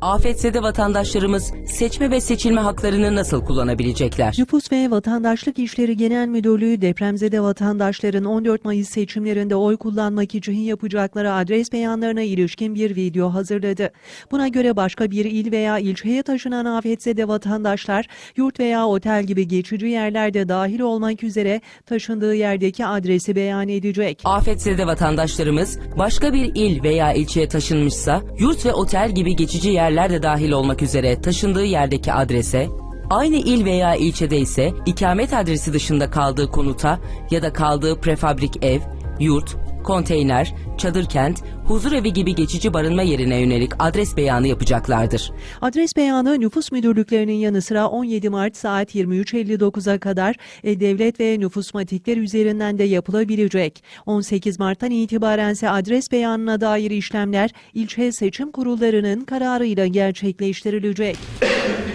Afetzede vatandaşlarımız seçme ve seçilme haklarını nasıl kullanabilecekler? Nüfus ve Vatandaşlık İşleri Genel Müdürlüğü depremzede vatandaşların 14 Mayıs seçimlerinde oy kullanmak için yapacakları adres beyanlarına ilişkin bir video hazırladı. Buna göre başka bir il veya ilçeye taşınan afetzede vatandaşlar yurt veya otel gibi geçici yerlerde dahil olmak üzere taşındığı yerdeki adresi beyan edecek. Afetzede vatandaşlarımız başka bir il veya ilçeye taşınmışsa yurt ve otel gibi geçici yerler de dahil olmak üzere taşındığı yerdeki adrese, aynı il veya ilçede ise ikamet adresi dışında kaldığı konuta ya da kaldığı prefabrik ev, yurt, konteyner, çadır kent, huzur evi gibi geçici barınma yerine yönelik adres beyanı yapacaklardır. Adres beyanı nüfus müdürlüklerinin yanı sıra 17 Mart saat 23.59'a kadar e-devlet ve nüfus matikler üzerinden de yapılabilecek. 18 Mart'tan itibaren ise adres beyanına dair işlemler ilçe seçim kurullarının kararıyla gerçekleştirilecek.